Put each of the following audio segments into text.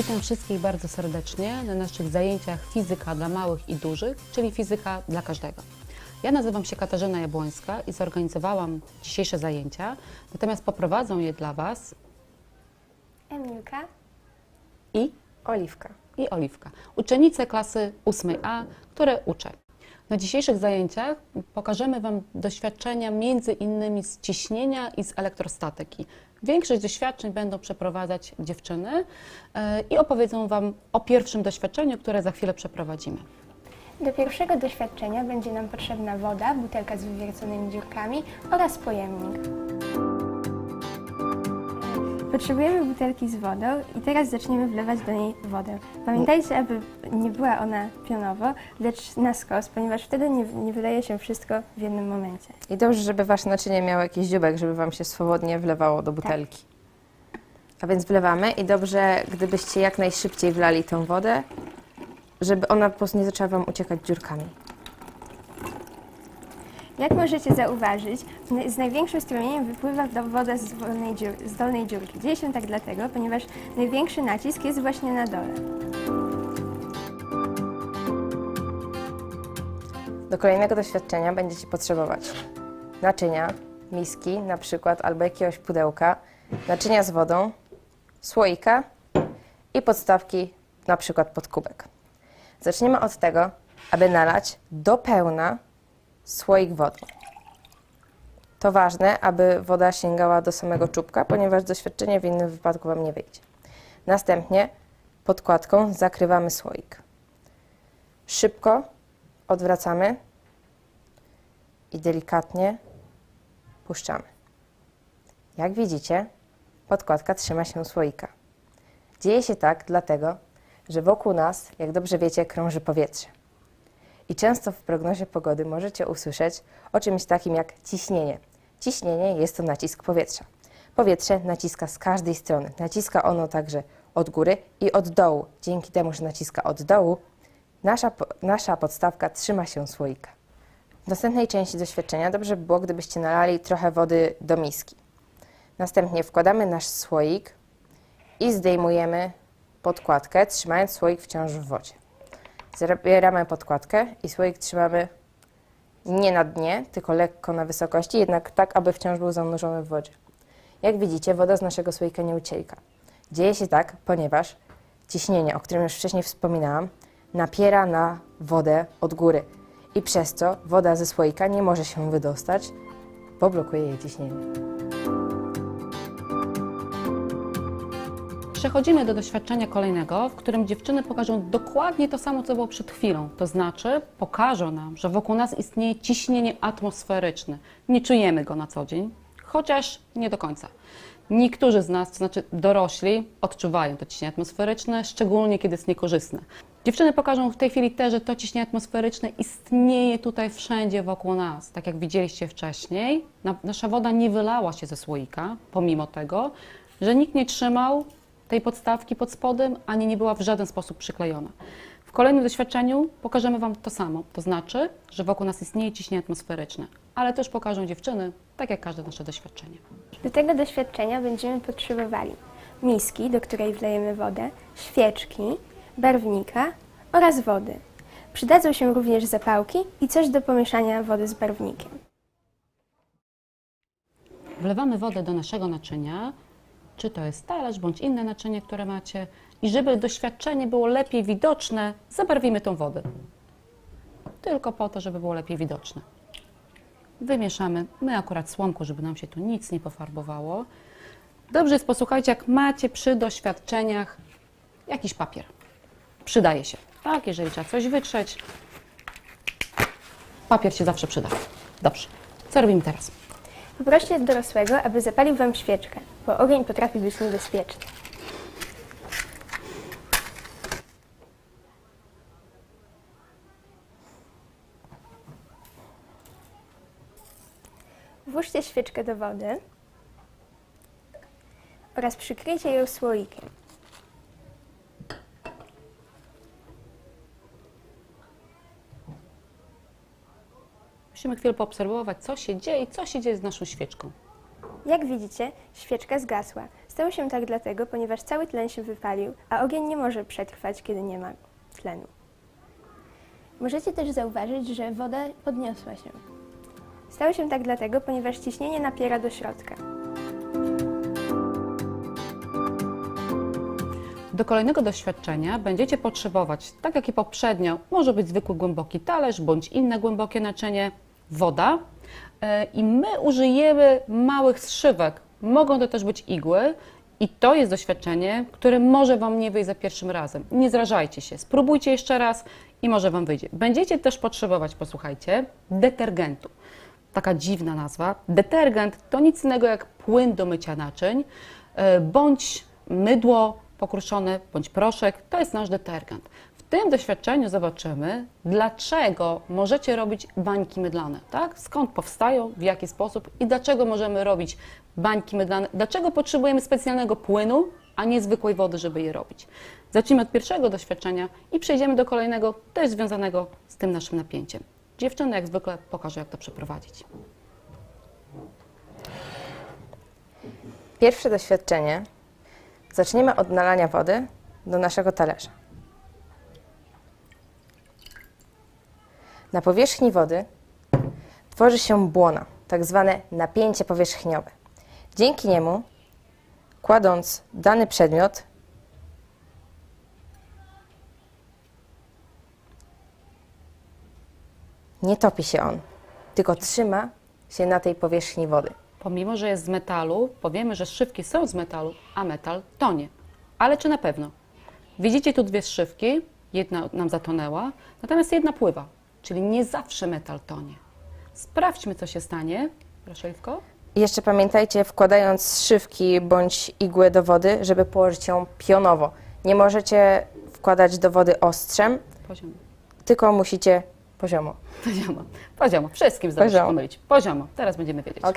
Witam wszystkich bardzo serdecznie na naszych zajęciach fizyka dla małych i dużych, czyli fizyka dla każdego. Ja nazywam się Katarzyna Jabłońska i zorganizowałam dzisiejsze zajęcia, natomiast poprowadzą je dla Was Emilka. i, Oliwka. i Oliwka, uczennice klasy 8A, które uczę. Na dzisiejszych zajęciach pokażemy Wam doświadczenia między innymi z ciśnienia i z elektrostatyki. Większość doświadczeń będą przeprowadzać dziewczyny e, i opowiedzą Wam o pierwszym doświadczeniu, które za chwilę przeprowadzimy. Do pierwszego doświadczenia będzie nam potrzebna woda, butelka z wywierconymi dziurkami oraz pojemnik. Potrzebujemy butelki z wodą i teraz zaczniemy wlewać do niej wodę. Pamiętajcie, aby nie była ona pionowo, lecz na skos, ponieważ wtedy nie, nie wyleje się wszystko w jednym momencie. I dobrze, żeby wasze naczynie miało jakiś dziubek, żeby wam się swobodnie wlewało do butelki. A więc wlewamy i dobrze, gdybyście jak najszybciej wlali tą wodę, żeby ona po prostu nie zaczęła wam uciekać dziurkami. Jak możecie zauważyć, z największym strumieniem wypływa woda z, wolnej dziur, z dolnej dziurki. Dzieje się tak dlatego, ponieważ największy nacisk jest właśnie na dole. Do kolejnego doświadczenia będziecie potrzebować naczynia, miski na przykład, albo jakiegoś pudełka, naczynia z wodą, słoika i podstawki na przykład pod kubek. Zaczniemy od tego, aby nalać do pełna słoik wodą. To ważne, aby woda sięgała do samego czubka, ponieważ doświadczenie w innym wypadku Wam nie wyjdzie. Następnie podkładką zakrywamy słoik. Szybko odwracamy i delikatnie puszczamy. Jak widzicie, podkładka trzyma się słoika. Dzieje się tak dlatego, że wokół nas, jak dobrze wiecie, krąży powietrze. I często w prognozie pogody możecie usłyszeć o czymś takim jak ciśnienie. Ciśnienie jest to nacisk powietrza. Powietrze naciska z każdej strony. Naciska ono także od góry i od dołu. Dzięki temu, że naciska od dołu, nasza, nasza podstawka trzyma się słoika. W następnej części doświadczenia dobrze by było, gdybyście nalali trochę wody do miski. Następnie wkładamy nasz słoik i zdejmujemy podkładkę, trzymając słoik wciąż w wodzie. Zabieramy podkładkę i słoik trzymamy nie na dnie, tylko lekko na wysokości, jednak tak, aby wciąż był zanurzony w wodzie. Jak widzicie, woda z naszego słoika nie ucieka. Dzieje się tak, ponieważ ciśnienie, o którym już wcześniej wspominałam, napiera na wodę od góry i przez co woda ze słoika nie może się wydostać, bo blokuje jej ciśnienie. Przechodzimy do doświadczenia kolejnego, w którym dziewczyny pokażą dokładnie to samo, co było przed chwilą. To znaczy, pokażą nam, że wokół nas istnieje ciśnienie atmosferyczne. Nie czujemy go na co dzień, chociaż nie do końca. Niektórzy z nas, to znaczy dorośli, odczuwają to ciśnienie atmosferyczne, szczególnie kiedy jest niekorzystne. Dziewczyny pokażą w tej chwili też, że to ciśnienie atmosferyczne istnieje tutaj wszędzie wokół nas. Tak jak widzieliście wcześniej, na, nasza woda nie wylała się ze słoika, pomimo tego, że nikt nie trzymał tej podstawki pod spodem, ani nie była w żaden sposób przyklejona. W kolejnym doświadczeniu pokażemy Wam to samo, to znaczy, że wokół nas istnieje ciśnienie atmosferyczne, ale też pokażą dziewczyny, tak jak każde nasze doświadczenie. Do tego doświadczenia będziemy potrzebowali miski, do której wlejemy wodę, świeczki, barwnika oraz wody. Przydadzą się również zapałki i coś do pomieszania wody z barwnikiem. Wlewamy wodę do naszego naczynia, czy to jest talerz bądź inne naczynie, które macie, i żeby doświadczenie było lepiej widoczne, zabarwimy tą wodę. Tylko po to, żeby było lepiej widoczne. Wymieszamy, my akurat słomką, żeby nam się tu nic nie pofarbowało. Dobrze jest posłuchajcie, jak macie przy doświadczeniach jakiś papier. Przydaje się, tak? Jeżeli trzeba coś wytrzeć, papier się zawsze przyda. Dobrze. Co robimy teraz? Poproście dorosłego, aby zapalił Wam świeczkę, bo ogień potrafi być niebezpieczny. Włóżcie świeczkę do wody oraz przykryjcie ją słoikiem. Musimy chwilę poobserwować, co się dzieje i co się dzieje z naszą świeczką. Jak widzicie, świeczka zgasła. Stało się tak dlatego, ponieważ cały tlen się wypalił, a ogień nie może przetrwać, kiedy nie ma tlenu. Możecie też zauważyć, że woda podniosła się. Stało się tak dlatego, ponieważ ciśnienie napiera do środka. Do kolejnego doświadczenia będziecie potrzebować, tak jak i poprzednio, może być zwykły głęboki talerz bądź inne głębokie naczynie, woda. E, I my użyjemy małych zszywek. Mogą to też być igły. I to jest doświadczenie, które może Wam nie wyjść za pierwszym razem. Nie zrażajcie się, spróbujcie jeszcze raz i może Wam wyjdzie. Będziecie też potrzebować, posłuchajcie, detergentu. Taka dziwna nazwa. Detergent to nic innego jak płyn do mycia naczyń, e, bądź mydło pokruszone, bądź proszek. To jest nasz detergent. W tym doświadczeniu zobaczymy, dlaczego możecie robić bańki mydlane, tak? Skąd powstają, w jaki sposób i dlaczego możemy robić bańki mydlane, dlaczego potrzebujemy specjalnego płynu, a nie zwykłej wody, żeby je robić. Zacznijmy od pierwszego doświadczenia i przejdziemy do kolejnego, też związanego z tym naszym napięciem. Dziewczyny, jak zwykle, pokażę, jak to przeprowadzić. Pierwsze doświadczenie zaczniemy od nalania wody do naszego talerza. Na powierzchni wody tworzy się błona, tak zwane napięcie powierzchniowe. Dzięki niemu, kładąc dany przedmiot, nie topi się on, tylko trzyma się na tej powierzchni wody. Pomimo, że jest z metalu, powiemy, że szywki są z metalu, a metal tonie. Ale czy na pewno? Widzicie tu dwie szywki, jedna nam zatonęła, natomiast jedna pływa, czyli nie zawsze metal tonie. Sprawdźmy, co się stanie. Proszę, Iwko. Jeszcze pamiętajcie, wkładając szywki bądź igłę do wody, żeby położyć ją pionowo. Nie możecie wkładać do wody ostrzem, Poziomo. tylko musicie poziomo. Poziomo. Poziomo. Wszystkim zdarzy się Poziomo. pomylić. Poziomo. Teraz będziemy wiedzieć. Ok.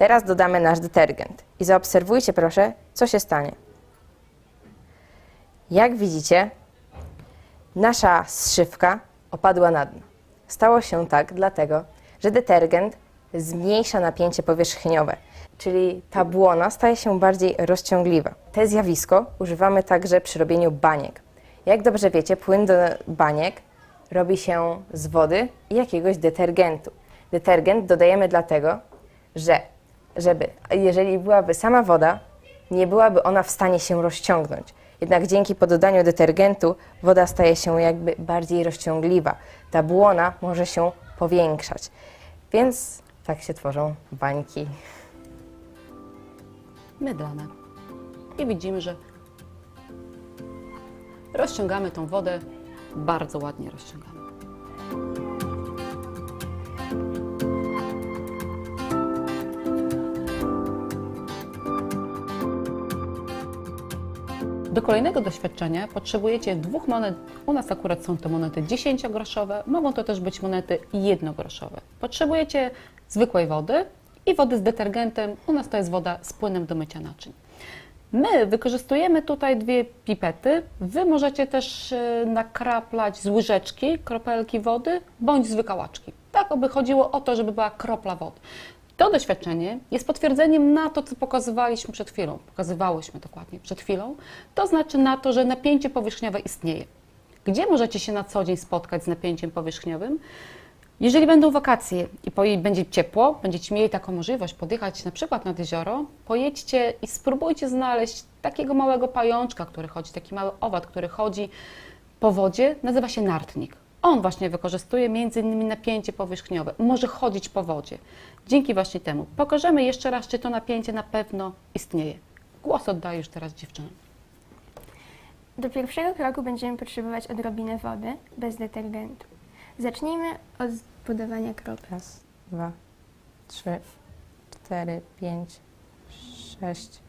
Teraz dodamy nasz detergent. I zaobserwujcie proszę, co się stanie. Jak widzicie, nasza zszywka opadła na dno. Stało się tak dlatego, że detergent zmniejsza napięcie powierzchniowe, czyli ta błona staje się bardziej rozciągliwa. To zjawisko używamy także przy robieniu baniek. Jak dobrze wiecie, płyn do baniek robi się z wody i jakiegoś detergentu. Detergent dodajemy dlatego, że żeby, jeżeli byłaby sama woda, nie byłaby ona w stanie się rozciągnąć. Jednak dzięki pododaniu detergentu woda staje się jakby bardziej rozciągliwa. Ta błona może się powiększać. Więc tak się tworzą bańki. Mydlane. I widzimy, że rozciągamy tą wodę, bardzo ładnie rozciągamy. Do kolejnego doświadczenia potrzebujecie dwóch monet. U nas akurat są to monety 10-groszowe, mogą to też być monety jednogroszowe. Potrzebujecie zwykłej wody i wody z detergentem. U nas to jest woda z płynem do mycia naczyń. My wykorzystujemy tutaj dwie pipety. Wy możecie też e, nakraplać z łyżeczki kropelki wody bądź z wykałaczki. Tak, aby chodziło o to, żeby była kropla wody. To doświadczenie jest potwierdzeniem na to, co pokazywaliśmy przed chwilą. Pokazywałyśmy dokładnie przed chwilą. To znaczy na to, że napięcie powierzchniowe istnieje. Gdzie możecie się na co dzień spotkać z napięciem powierzchniowym? Jeżeli będą wakacje i będzie ciepło, będziecie mieli taką możliwość podjechać na przykład nad jezioro, pojedźcie i spróbujcie znaleźć takiego małego pajączka, który chodzi, taki mały owad, który chodzi po wodzie, nazywa się nartnik. On właśnie wykorzystuje między innymi napięcie powierzchniowe, może chodzić po wodzie. Dzięki właśnie temu pokażemy jeszcze raz, czy to napięcie na pewno istnieje. Głos oddaję już teraz dziewczynom. Do pierwszego kroku będziemy potrzebować odrobinę wody bez detergentu. Zacznijmy od budowania kropel. Raz, dwa, trzy, cztery, pięć, sześć,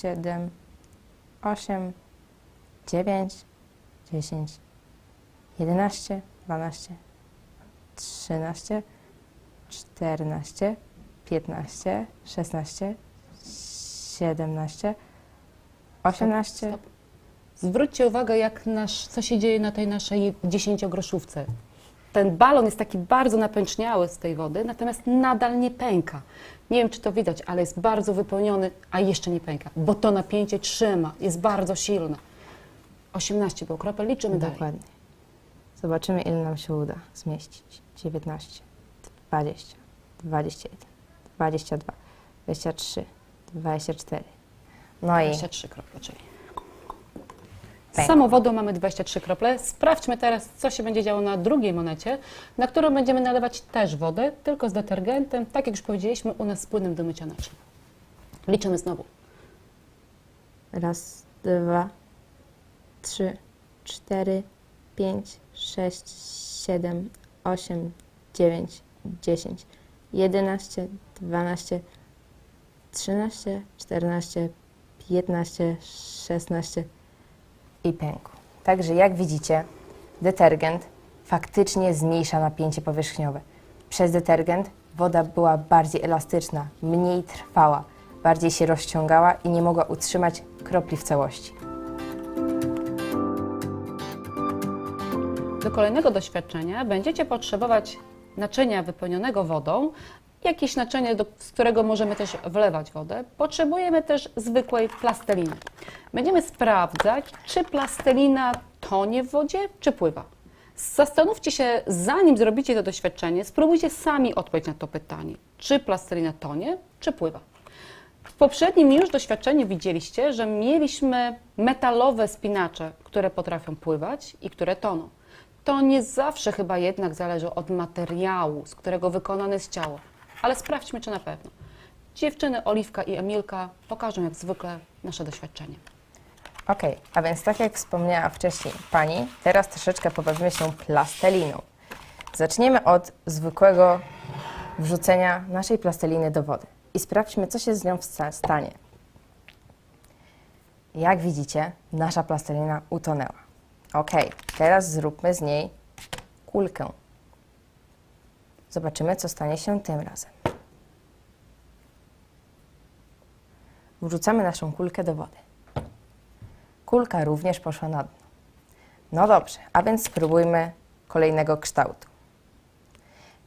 siedem, osiem, dziewięć, dziesięć, jedenaście, dwanaście, trzynaście, czternaście, piętnaście, szesnaście, siedemnaście, osiemnaście. Stop. Zwróćcie uwagę, jak nasz, co się dzieje na tej naszej dziesięciogroszówce. ten balon jest taki bardzo napęczniały z tej wody, natomiast nadal nie pęka. Nie wiem, czy to widać, ale jest bardzo wypełniony, a jeszcze nie pęka, bo to napięcie trzyma, jest bardzo silne. 18 było kropel, liczymy dalej. Dokładnie. Zobaczymy, ile nam się uda zmieścić. 19, 20, 21, 22, 23, 24. No i 23 krople, czyli. Z wodą mamy 23 krople. Sprawdźmy teraz, co się będzie działo na drugiej monecie, na którą będziemy nalewać też wodę, tylko z detergentem, tak jak już powiedzieliśmy, u nas z płynem do mycia naczyń. Liczymy znowu. raz, dwa, trzy, cztery, pięć, sześć, siedem, osiem, dziewięć, dziesięć, jedenaście, dwanaście, trzynaście, czternaście, piętnaście, szesnaście i pękł. Także jak widzicie, detergent faktycznie zmniejsza napięcie powierzchniowe. Przez detergent woda była bardziej elastyczna, mniej trwała, bardziej się rozciągała i nie mogła utrzymać kropli w całości. Do kolejnego doświadczenia będziecie potrzebować naczynia wypełnionego wodą, jakieś naczynie, do, z którego możemy też wlewać wodę. Potrzebujemy też zwykłej plasteliny. Będziemy sprawdzać, czy plastelina tonie w wodzie, czy pływa. Zastanówcie się, zanim zrobicie to doświadczenie, spróbujcie sami odpowiedzieć na to pytanie, czy plastelina tonie, czy pływa. W poprzednim już doświadczeniu widzieliście, że mieliśmy metalowe spinacze, które potrafią pływać i które toną. To nie zawsze chyba jednak zależy od materiału, z którego wykonane jest ciało, ale sprawdźmy, czy na pewno. Dziewczyny Oliwka i Emilka pokażą jak zwykle nasze doświadczenie. Ok, a więc tak jak wspomniała wcześniej Pani, teraz troszeczkę pobawimy się plasteliną. Zaczniemy od zwykłego wrzucenia naszej plasteliny do wody i sprawdźmy, co się z nią stanie. Jak widzicie, nasza plastelina utonęła. Ok, teraz zróbmy z niej kulkę. Zobaczymy, co stanie się tym razem. Wrzucamy naszą kulkę do wody. Kulka również poszła na dno. No dobrze, a więc spróbujmy kolejnego kształtu.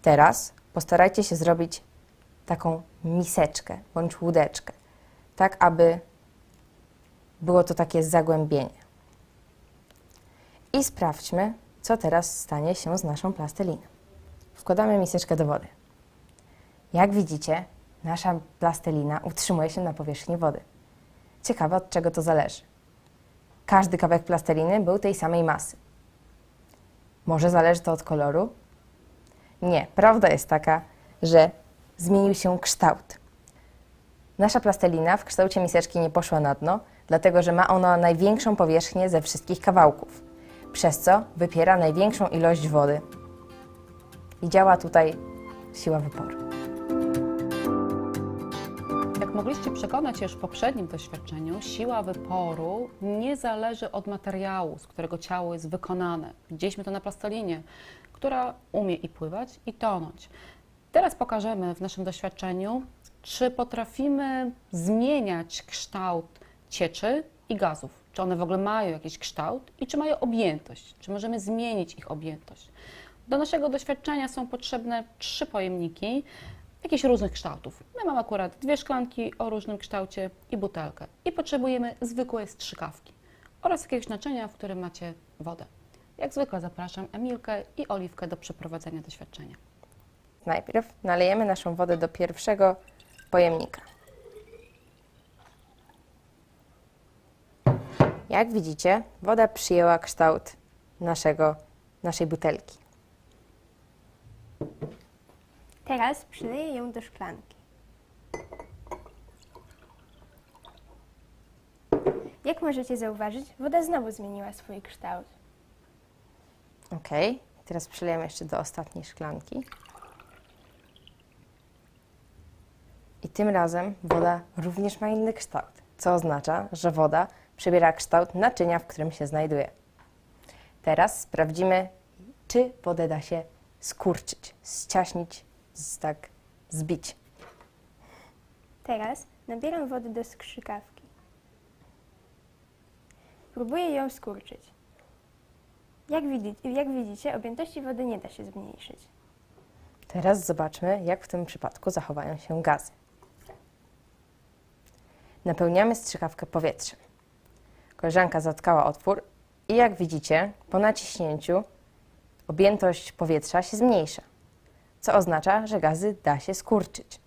Teraz postarajcie się zrobić taką miseczkę bądź łódeczkę, tak aby było to takie zagłębienie. I sprawdźmy, co teraz stanie się z naszą plasteliną. Wkładamy miseczkę do wody. Jak widzicie, nasza plastelina utrzymuje się na powierzchni wody. Ciekawe, od czego to zależy. Każdy kawałek plasteliny był tej samej masy. Może zależy to od koloru? Nie, prawda jest taka, że zmienił się kształt. Nasza plastelina w kształcie miseczki nie poszła na dno, dlatego że ma ona największą powierzchnię ze wszystkich kawałków, przez co wypiera największą ilość wody. I działa tutaj siła wyporu. Jak mogliście przekonać się już w poprzednim doświadczeniu, siła wyporu nie zależy od materiału, z którego ciało jest wykonane. Widzieliśmy to na plastelinie, która umie i pływać, i tonąć. Teraz pokażemy w naszym doświadczeniu, czy potrafimy zmieniać kształt cieczy i gazów. Czy one w ogóle mają jakiś kształt i czy mają objętość, czy możemy zmienić ich objętość. Do naszego doświadczenia są potrzebne trzy pojemniki jakichś różnych kształtów. My mamy akurat dwie szklanki o różnym kształcie i butelkę. I potrzebujemy zwykłe strzykawki oraz jakiegoś naczynia, w którym macie wodę. Jak zwykle zapraszam Emilkę i Oliwkę do przeprowadzenia doświadczenia. Najpierw nalejemy naszą wodę do pierwszego pojemnika. Jak widzicie, woda przyjęła kształt naszego, naszej butelki. Teraz przyleję ją do szklanki. Jak możecie zauważyć, woda znowu zmieniła swój kształt. Ok, teraz przelejemy jeszcze do ostatniej szklanki. I tym razem woda również ma inny kształt, co oznacza, że woda przybiera kształt naczynia, w którym się znajduje. Teraz sprawdzimy, czy wodę da się skurczyć, ściaśnić, z, tak zbić. Teraz nabieram wody do skrzykawki. Próbuję ją skurczyć. Jak, widzi, jak widzicie, objętości wody nie da się zmniejszyć. Teraz zobaczmy, jak w tym przypadku zachowają się gazy. Napełniamy strzykawkę powietrzem. Koleżanka zatkała otwór i jak widzicie, po naciśnięciu objętość powietrza się zmniejsza, co oznacza, że gazy da się skurczyć.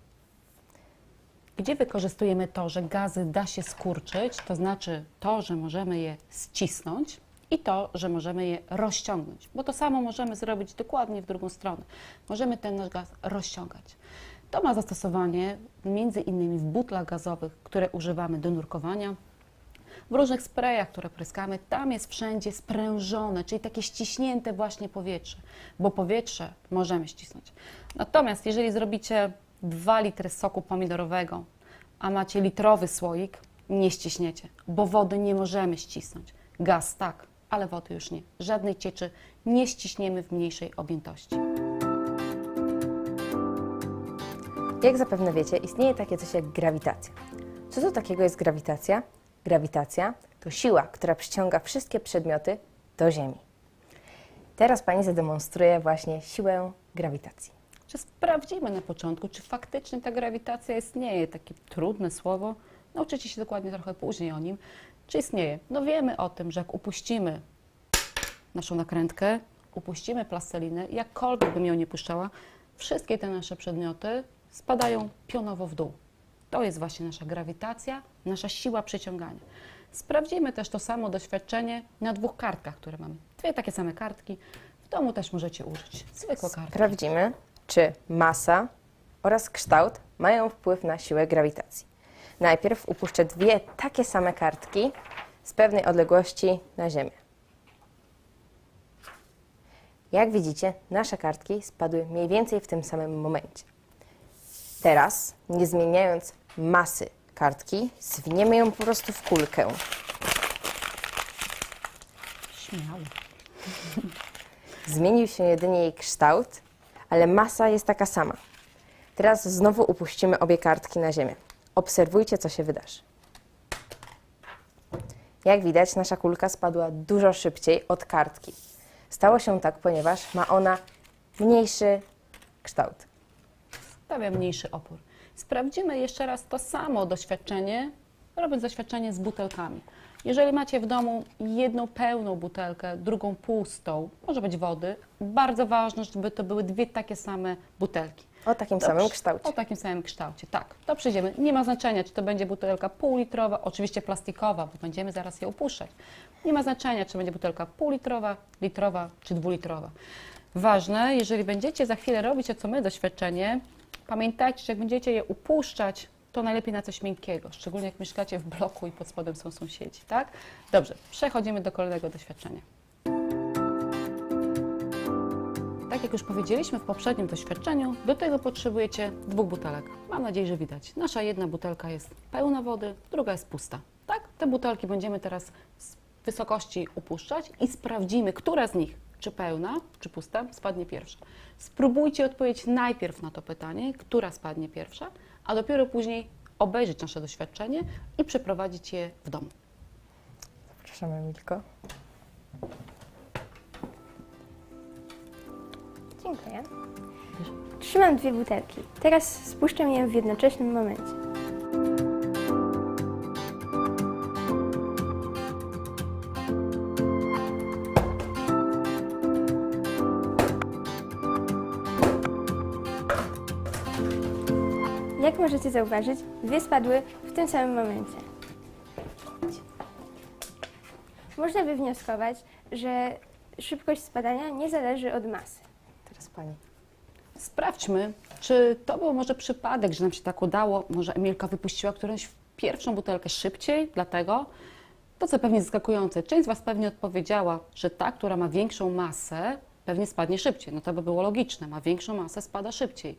Gdzie wykorzystujemy to, że gazy da się skurczyć, to znaczy to, że możemy je ścisnąć i to, że możemy je rozciągnąć, bo to samo możemy zrobić dokładnie w drugą stronę. Możemy ten nasz gaz rozciągać. To ma zastosowanie między innymi w butlach gazowych, które używamy do nurkowania, w różnych sprayach, które pryskamy, tam jest wszędzie sprężone, czyli takie ściśnięte właśnie powietrze, bo powietrze możemy ścisnąć. Natomiast jeżeli zrobicie 2 litry soku pomidorowego, a macie litrowy słoik, nie ściśniecie, bo wody nie możemy ścisnąć. Gaz tak, ale wody już nie. Żadnej cieczy nie ściśniemy w mniejszej objętości. Jak zapewne wiecie, istnieje takie coś jak grawitacja. Co to takiego jest grawitacja? Grawitacja to siła, która przyciąga wszystkie przedmioty do Ziemi. Teraz Pani zademonstruje właśnie siłę grawitacji. Czy sprawdzimy na początku, czy faktycznie ta grawitacja istnieje? Takie trudne słowo. Nauczycie się dokładnie trochę później o nim. Czy istnieje? No wiemy o tym, że jak upuścimy naszą nakrętkę, upuścimy plastelinę, jakkolwiek bym ją nie puszczała, wszystkie te nasze przedmioty spadają pionowo w dół. To jest właśnie nasza grawitacja, nasza siła przyciągania. Sprawdzimy też to samo doświadczenie na dwóch kartkach, które mamy. Dwie takie same kartki. W domu też możecie użyć. Zwykłe kartki. Sprawdzimy, czy masa oraz kształt mają wpływ na siłę grawitacji. Najpierw upuszczę dwie takie same kartki z pewnej odległości na Ziemię. Jak widzicie, nasze kartki spadły mniej więcej w tym samym momencie. Teraz, nie zmieniając masy kartki, zwiniemy ją po prostu w kulkę. Śmiało. Zmienił się jedynie jej kształt, ale masa jest taka sama. Teraz znowu upuścimy obie kartki na ziemię. Obserwujcie, co się wydarzy. Jak widać, nasza kulka spadła dużo szybciej od kartki. Stało się tak, ponieważ ma ona mniejszy kształt. stawia mniejszy opór. Sprawdzimy jeszcze raz to samo doświadczenie, robiąc doświadczenie z butelkami. Jeżeli macie w domu jedną pełną butelkę, drugą pustą, może być wody, bardzo ważne, żeby to były dwie takie same butelki. O takim To samym przy- kształcie. O takim samym kształcie, tak. To przejdziemy. Nie ma znaczenia, czy to będzie butelka półlitrowa, oczywiście plastikowa, bo będziemy zaraz je upuszczać. Nie ma znaczenia, czy będzie butelka półlitrowa, litrowa czy dwulitrowa. Ważne, jeżeli będziecie za chwilę robić to, co my, doświadczenie, pamiętajcie, że jak będziecie je upuszczać, to najlepiej na coś miękkiego, szczególnie jak mieszkacie w bloku i pod spodem są sąsiedzi, tak? Dobrze, przechodzimy do kolejnego doświadczenia. Tak jak już powiedzieliśmy w poprzednim doświadczeniu, do tego potrzebujecie dwóch butelek. Mam nadzieję, że widać. Nasza jedna butelka jest pełna wody, druga jest pusta. Tak? Te butelki będziemy teraz z wysokości upuszczać i sprawdzimy, która z nich, czy pełna, czy pusta, spadnie pierwsza. Spróbujcie odpowiedzieć najpierw na to pytanie, która spadnie pierwsza, a dopiero później obejrzeć nasze doświadczenie i przeprowadzić je w domu. Zapraszamy, Emilko. Dziękuję. Trzymam dwie butelki. Teraz spuszczam je w jednoczesnym momencie. Jak możecie zauważyć, dwie spadły w tym samym momencie. Można wywnioskować, że szybkość spadania nie zależy od masy. Teraz Pani. Sprawdźmy, czy to był może przypadek, że nam się tak udało. Może Emilka wypuściła którąś pierwszą butelkę szybciej, dlatego to, co pewnie zaskakujące. Część z Was pewnie odpowiedziała, że ta, która ma większą masę, pewnie spadnie szybciej. No to by było logiczne, ma większą masę, spada szybciej.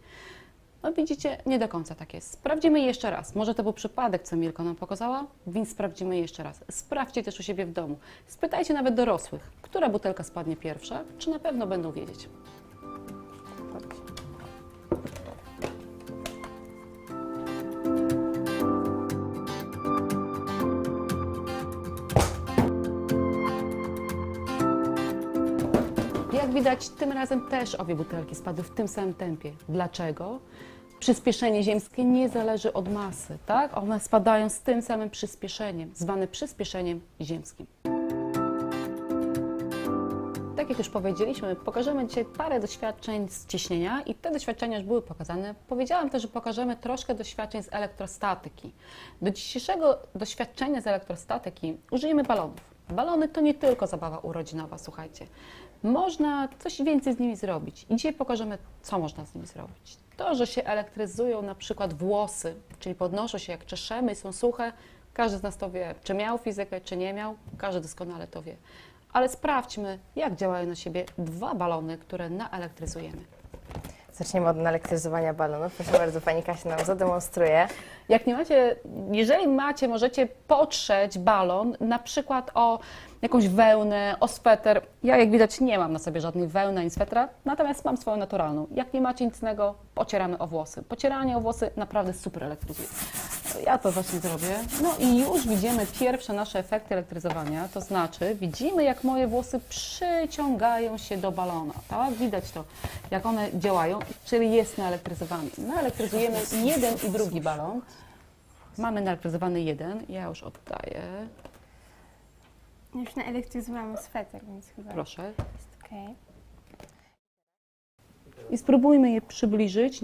No widzicie, nie do końca tak jest. Sprawdzimy jeszcze raz. Może to był przypadek, co Milka nam pokazała, więc sprawdzimy jeszcze raz. Sprawdźcie też u siebie w domu. Spytajcie nawet dorosłych, która butelka spadnie pierwsza, czy na pewno będą wiedzieć. Widać, tym razem też obie butelki spadły w tym samym tempie. Dlaczego? Przyspieszenie ziemskie nie zależy od masy, tak? One spadają z tym samym przyspieszeniem, zwane przyspieszeniem ziemskim. Tak jak już powiedzieliśmy, pokażemy dzisiaj parę doświadczeń z ciśnienia i te doświadczenia już były pokazane. Powiedziałam też, że pokażemy troszkę doświadczeń z elektrostatyki. Do dzisiejszego doświadczenia z elektrostatyki użyjemy balonów. Balony to nie tylko zabawa urodzinowa, słuchajcie. Można coś więcej z nimi zrobić. I dzisiaj pokażemy, co można z nimi zrobić. To, że się elektryzują na przykład włosy, czyli podnoszą się jak czeszemy i są suche, każdy z nas to wie, czy miał fizykę, czy nie miał, każdy doskonale to wie. Ale sprawdźmy, jak działają na siebie dwa balony, które naelektryzujemy. Zaczniemy od naelektryzowania balonów. Proszę bardzo, pani Kasia nam zademonstruje. Jak nie macie, jeżeli macie, możecie potrzeć balon na przykład o jakąś wełnę, o sweter. Ja jak widać nie mam na sobie żadnej wełny ani swetra, natomiast mam swoją naturalną. Jak nie macie nic innego, pocieramy o włosy. Pocieranie o włosy naprawdę super elektryzuje. Ja to właśnie zrobię. No i już widzimy pierwsze nasze efekty elektryzowania, to znaczy widzimy jak moje włosy przyciągają się do balona, tak? Widać to, jak one działają, czyli jest naelektryzowany. Naelektryzujemy jeden i drugi balon. Mamy naelektryzowany jeden, ja już oddaję, Już naelektryzowałam sweter, więc chyba proszę. jest okej. I spróbujmy je przybliżyć.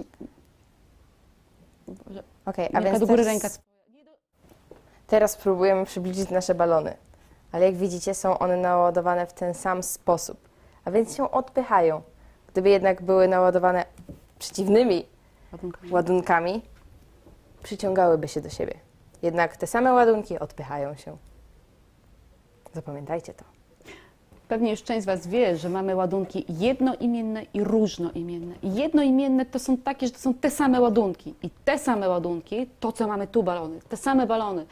Okej, a Ręka więc do góry, teraz, ręka teraz spróbujemy przybliżyć nasze balony. Ale jak widzicie, są one naładowane w ten sam sposób, a więc się odpychają. Gdyby jednak były naładowane przeciwnymi ładunkami. ładunkami, przyciągałyby się do siebie. Jednak te same ładunki odpychają się. Zapamiętajcie to. Pewnie już część z Was wie, że mamy ładunki jednoimienne i różnoimienne. Jednoimienne to są takie, że to są te same ładunki. I te same ładunki, to co mamy tu balony, te same balony,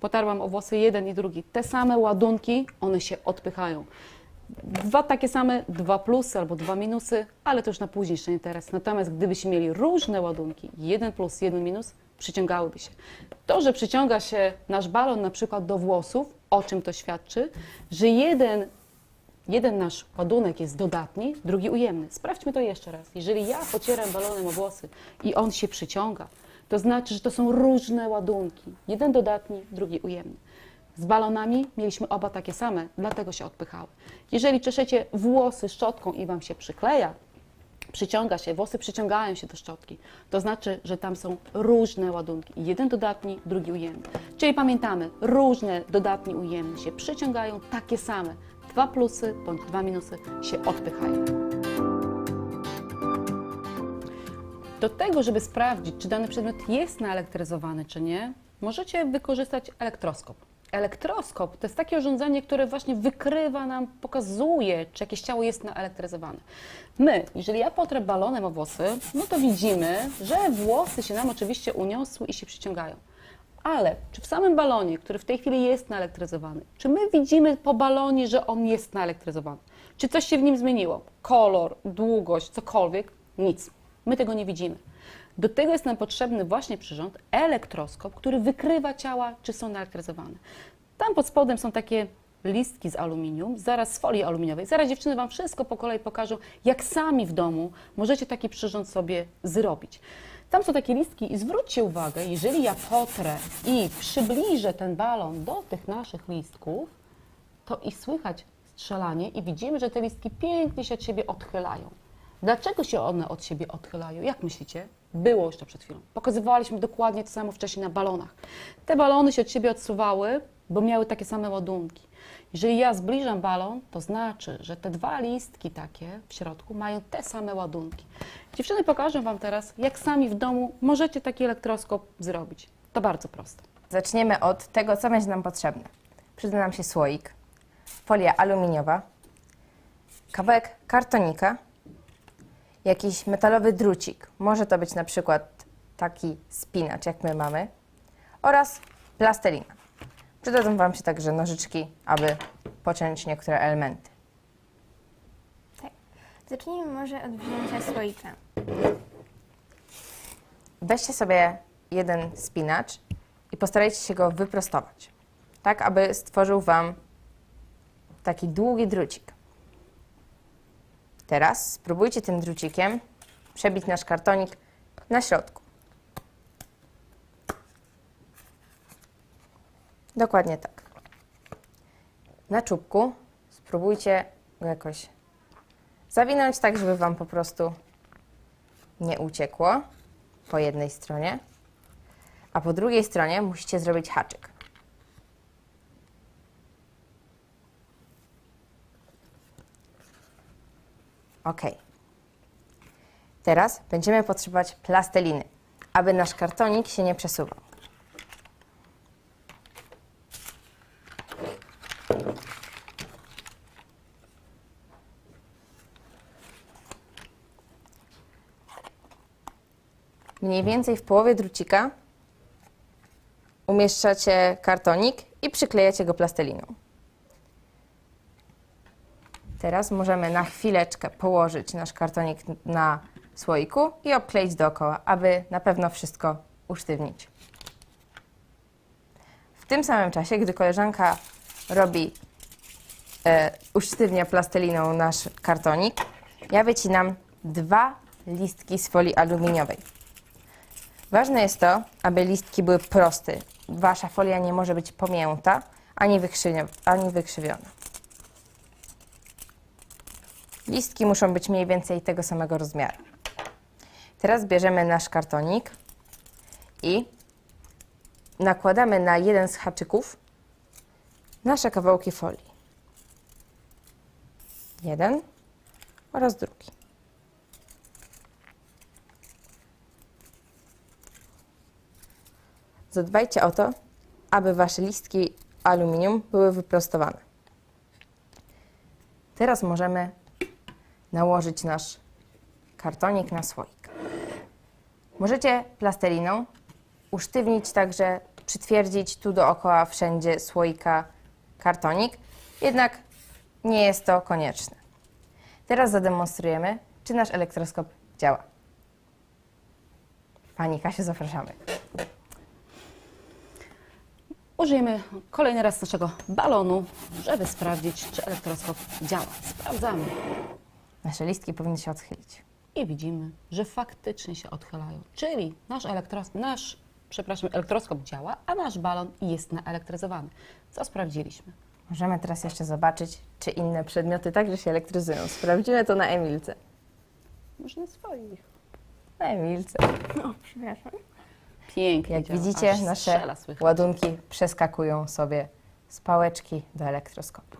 potarłam o włosy jeden i drugi, te same ładunki, one się odpychają. Dwa takie same, dwa plusy albo dwa minusy, ale to już na później, jeszcze nie teraz. Natomiast gdybyśmy mieli różne ładunki, jeden plus, jeden minus, przyciągałyby się. To, że przyciąga się nasz balon na przykład do włosów, o czym to świadczy? Że jeden Jeden nasz ładunek jest dodatni, drugi ujemny. Sprawdźmy to jeszcze raz. Jeżeli ja pocieram balonem o włosy i on się przyciąga, to znaczy, że to są różne ładunki. Jeden dodatni, drugi ujemny. Z balonami mieliśmy oba takie same, dlatego się odpychały. Jeżeli czeszecie włosy szczotką i Wam się przykleja, przyciąga się, włosy przyciągają się do szczotki, to znaczy, że tam są różne ładunki. Jeden dodatni, drugi ujemny. Czyli pamiętamy, różne dodatni ujemne się przyciągają, takie same. Dwa plusy bądź dwa minusy się odpychają. Do tego, żeby sprawdzić, czy dany przedmiot jest naelektryzowany, czy nie, możecie wykorzystać elektroskop. Elektroskop to jest takie urządzenie, które właśnie wykrywa nam, pokazuje, czy jakieś ciało jest naelektryzowane. My, jeżeli ja potrę balonem o włosy, no to widzimy, że włosy się nam oczywiście uniosły i się przyciągają. Ale czy w samym balonie, który w tej chwili jest naelektryzowany, czy my widzimy po balonie, że on jest naelektryzowany? Czy coś się w nim zmieniło? Kolor, długość, cokolwiek? Nic. My tego nie widzimy. Do tego jest nam potrzebny właśnie przyrząd, elektroskop, który wykrywa ciała, czy są naelektryzowane. Tam pod spodem są takie listki z aluminium, zaraz z folii aluminiowej. Zaraz dziewczyny Wam wszystko po kolei pokażą, jak sami w domu możecie taki przyrząd sobie zrobić. Tam są takie listki i zwróćcie uwagę, jeżeli ja potrę i przybliżę ten balon do tych naszych listków, to i słychać strzelanie i widzimy, że te listki pięknie się od siebie odchylają. Dlaczego się one od siebie odchylają? Jak myślicie? Było jeszcze przed chwilą. Pokazywaliśmy dokładnie to samo wcześniej na balonach. Te balony się od siebie odsuwały, bo miały takie same ładunki. Jeżeli ja zbliżam balon, to znaczy, że te dwa listki takie w środku mają te same ładunki. Dziewczyny pokażę Wam teraz, jak sami w domu możecie taki elektroskop zrobić. To bardzo proste. Zaczniemy od tego, co będzie nam potrzebne. Przyda nam się słoik, folia aluminiowa, kawałek kartonika, jakiś metalowy drucik. Może to być na przykład taki spinacz, jak my mamy, oraz plastelina. Przydadzą Wam się także nożyczki, aby pociąć niektóre elementy. Zacznijmy może od wzięcia słoika. Weźcie sobie jeden spinacz i postarajcie się go wyprostować, tak aby stworzył Wam taki długi drucik. Teraz spróbujcie tym drucikiem przebić nasz kartonik na środku. Dokładnie tak. Na czubku spróbujcie go jakoś zawinąć tak, żeby Wam po prostu nie uciekło po jednej stronie, a po drugiej stronie musicie zrobić haczyk. Ok. Teraz będziemy potrzebować plasteliny, aby nasz kartonik się nie przesuwał. Mniej więcej w połowie drucika umieszczacie kartonik i przyklejacie go plasteliną. Teraz możemy na chwileczkę położyć nasz kartonik na słoiku i obkleić dookoła, aby na pewno wszystko usztywnić. W tym samym czasie, gdy koleżanka robi, e, usztywnia plasteliną nasz kartonik, ja wycinam dwa listki z folii aluminiowej. Ważne jest to, aby listki były proste. Wasza folia nie może być pomięta ani, ani wykrzywiona. Listki muszą być mniej więcej tego samego rozmiaru. Teraz bierzemy nasz kartonik i nakładamy na jeden z haczyków nasze kawałki folii. Jeden oraz drugi. Zadbajcie o to, aby wasze listki aluminium były wyprostowane. Teraz możemy nałożyć nasz kartonik na słoik. Możecie plasteliną usztywnić także, przytwierdzić tu dookoła wszędzie słoika kartonik, jednak nie jest to konieczne. Teraz zademonstrujemy, czy nasz elektroskop działa. Pani Kasiu, zapraszamy. Użyjemy kolejny raz naszego balonu, żeby sprawdzić, czy elektroskop działa. Sprawdzamy. Nasze listki powinny się odchylić. I widzimy, że faktycznie się odchylają. Czyli nasz, elektros, nasz przepraszam, elektroskop działa, a nasz balon jest naelektryzowany. Co sprawdziliśmy? Możemy teraz jeszcze zobaczyć, czy inne przedmioty także się elektryzują. Sprawdzimy to na Emilce. Można swoich. Na Emilce. O, przepraszam. Pięknie Jak działa, widzicie, aż nasze strzela słychać. ładunki przeskakują sobie z pałeczki do elektroskopu.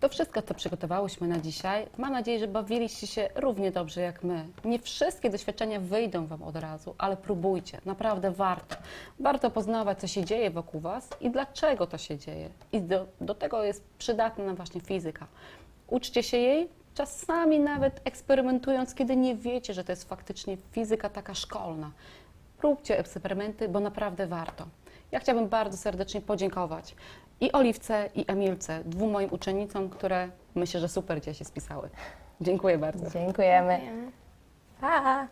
To wszystko, co przygotowałyśmy na dzisiaj. Mam nadzieję, że bawiliście się równie dobrze jak my. Nie wszystkie doświadczenia wyjdą Wam od razu, ale próbujcie. Naprawdę warto. Warto poznawać, co się dzieje wokół Was i dlaczego to się dzieje. I do, do tego jest przydatna nam właśnie fizyka. Uczcie się jej, czasami nawet eksperymentując, kiedy nie wiecie, że to jest faktycznie fizyka taka szkolna. Róbcie eksperymenty, bo naprawdę warto. Ja chciałabym bardzo serdecznie podziękować i Oliwce, i Emilce, dwóm moim uczennicom, które myślę, że super dzisiaj się spisały. Dziękuję bardzo. Dziękujemy. Dziękujemy. Pa!